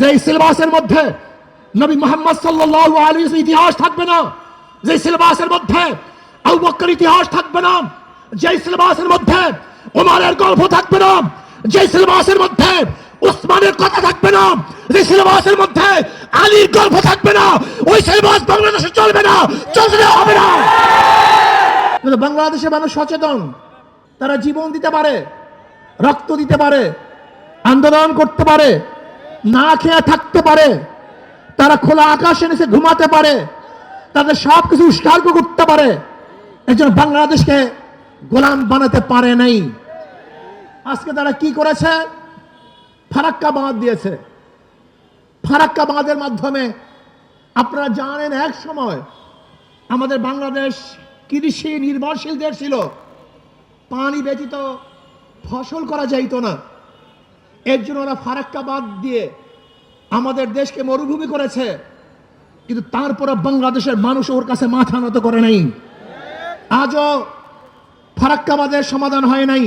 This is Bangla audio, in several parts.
যে সিলেবাসের মধ্যে নবী মোহাম্মদ সাল্লাল্লাহু আলী ইতিহাস থাকবে না যে সিলেবাসের মধ্যে আবু ইতিহাস থাকবে না যে সিলেবাসের মধ্যে ওমারের গল্প থাকবে না যে সিলেবাসের মধ্যে উসমানের কথা থাকবে না যে সিলেবাসের মধ্যে আলীর গল্প থাকবে না, ওই সিলেবাস বাংলাদেশে চলবে না, চলতে হবে না। বাংলাদেশের মানুষ সচেতন, তারা জীবন দিতে পারে, রক্ত দিতে পারে, আন্দোলন করতে পারে না খেয়ে থাকতে পারে। তারা খোলা আকাশে নিচে ঘুমাতে পারে। তাদের সব কিছু উৎসর্গ করতে পারে। একজন বাংলাদেশকে গোলাম বানাতে পারে নাই। আজকে তারা কি করেছে? ফারাক্কা বাঁধ দিয়েছে। ফারাক্কা বাঁধের মাধ্যমে আপনারা জানেন, এক সময় আমাদের বাংলাদেশ কৃষি নির্ভরশীল দেশ ছিল। পানি ব্যতীত ফসল করা যাইত না। এর জন্য ওরা ফারাক্কা বাদ দিয়ে আমাদের দেশকে মরুভূমি করেছে। কিন্তু তারপরে বাংলাদেশের মানুষ ওর কাছে মাথা নত করে নাই। আজও ফারাক্কাবাদের সমাধান হয় নাই।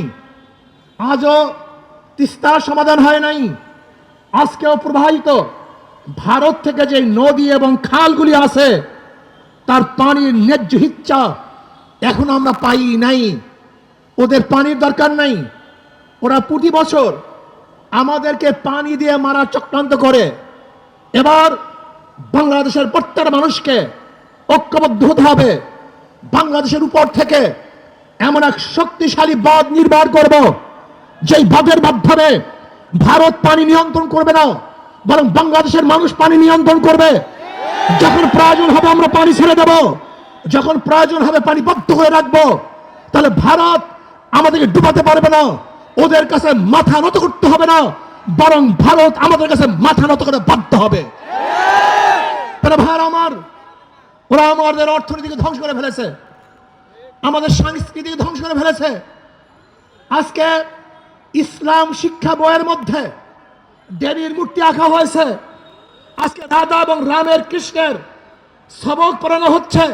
আজও তিস্তার সমাধান হয় নাই। আজকেও প্রবাহিত ভারত থেকে যে নদী এবং খালগুলি আছে, তার পানির ন্যায্য হিচ্ছা এখন আমরা পাই নাই। ওদের পানির দরকার নাই। ওরা প্রতি বছর আমাদেরকে পানি দিয়ে মারা চক্রান্ত করে। এবার বাংলাদেশের প্রত্যেকটা মানুষকে ঐক্যবদ্ধ হতে হবে। বাংলাদেশের উপর থেকে এমন এক শক্তিশালী বাঁধ নির্মাণ করব, যেই বাঁধের মাধ্যমে ভারত পানি নিয়ন্ত্রণ করবে না, বরং বাংলাদেশের মানুষ পানি নিয়ন্ত্রণ করবে। যখন প্রয়োজন হবে আমরা পানি ছেড়ে দেব, যখন প্রয়োজন হবে পানি বদ্ধ হয়ে রাখব, তাহলে ভারত আমাদেরকে ডুবাতে পারবে না। ওদের কাছে মাথা নত করতে হবে না, বরং ভারত আমাদের কাছে মাথা নত করে বাধ্য হবে। ভাই আমার, ওরা আমাদের অর্থনীতিকে ধ্বংস করে ফেলেছে, আমাদের সংস্কৃতিকে ধ্বংস করে ফেলেছে। আজকে ইসলাম শিক্ষা বইয়ের মধ্যে দেবীর মূর্তি আঁকা হয়েছে। আজকে রাধা এবং রামের কৃষ্ণের সবক পড়ানো হচ্ছে।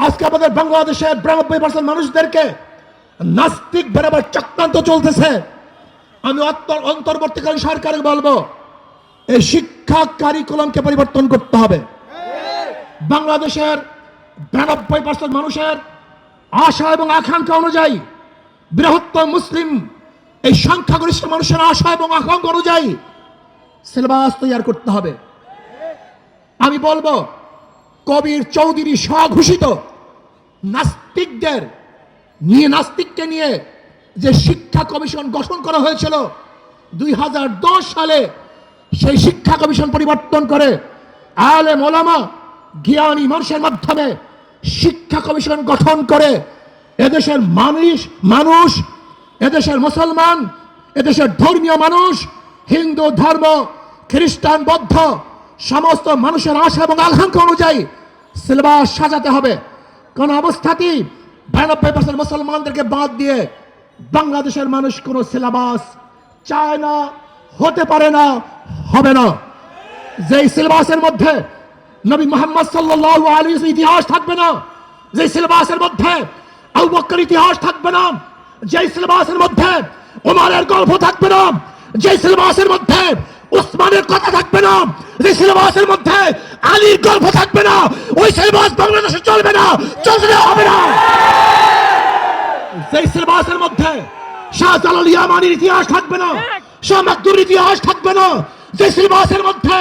আজকে আমাদের বাংলাদেশের বিরানব্বই পার্সেন্ট মানুষদেরকে নাস্তিক বেরোবার চক্রান্ত চলতেছে। আমি অন্তর্বর্তীকালীন সরকারকে বলব, এই শিক্ষা কারিকুলামকে পরিবর্তন করতে হবে। বাংলাদেশের বিরানব্বই পার্সেন্ট মানুষের আশা এবং আকাঙ্ক্ষা অনুযায়ী বৃহত্তর মুসলিম এই সংখ্যাগরিষ্ঠ মানুষের আশা এবং আকাঙ্ক্ষা অনুযায়ী সিলেবাস তৈরি করতে হবে। আমি বলব, কবির চৌধুরী স্বঘোষিত নাস্তিকদের নিয়ে নাস্তিককে নিয়ে যে শিক্ষা কমিশন গঠন করা হয়েছিল, দুই হাজার দশ সালে সেই শিক্ষা কমিশন পরিবর্তন করে আলে মোলামা জ্ঞানী মানুষের মাধ্যমে শিক্ষা কমিশন গঠন করে এদেশের মানুষ মানুষ, এদেশের মুসলমান, এদেশের ধর্মীয় মানুষ, হিন্দু, ধর্ম, খ্রিস্টান, বৌদ্ধ, সমস্ত মানুষের আশা এবং আকাঙ্ক্ষা অনুযায়ী সিলেবাস সাজাতে হবে। কোন অবস্থাতেই বিরানব্বই পার্সেন্ট মুসলমানদেরকে বাদ দিয়ে বাংলাদেশের মানুষ কোনো সিলেবাস চায় না হতে পারে না, হবে না। যেই সিলেবাসের মধ্যে নবী মোহাম্মদ সাল্লাল্লাহু আলী ইতিহাস থাকবে না যে সিলেবাসের মধ্যে আবু ইতিহাস থাকবে না যে সিলেবাসের মধ্যে ওমারের গল্প থাকবে না যে সিলেবাসের মধ্যে উসমানের কথা থাকবে না যে সিলেবাসের মধ্যে আলীর গল্প থাকবে না, ওই সিলেবাস বাংলাদেশে চলবে না, চলতে হবে না। সেই সিলেবাসের মধ্যে শাহজালাল ইয়ামানির ইতিহাস থাকবে না শাহ মাকদুর ইতিহাস থাকবে না। যে সিলেবাসের মধ্যে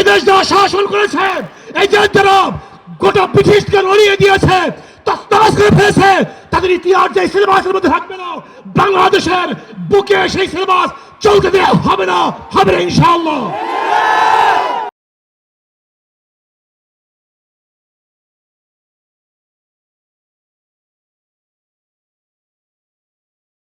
এদেশ যারা শাসন করেছে এই যে যারা গোটা ব্রিটিশকে নড়িয়ে দিয়েছে তসতস করে ফেলেছে তাদের ইতিহাস যে সিলেবাসের মধ্যে থাকবে না বাংলাদেশের বুকে সেই সিলেবাস চলতে দেওয়া হবে না হবে না ইনশাআল্লাহ।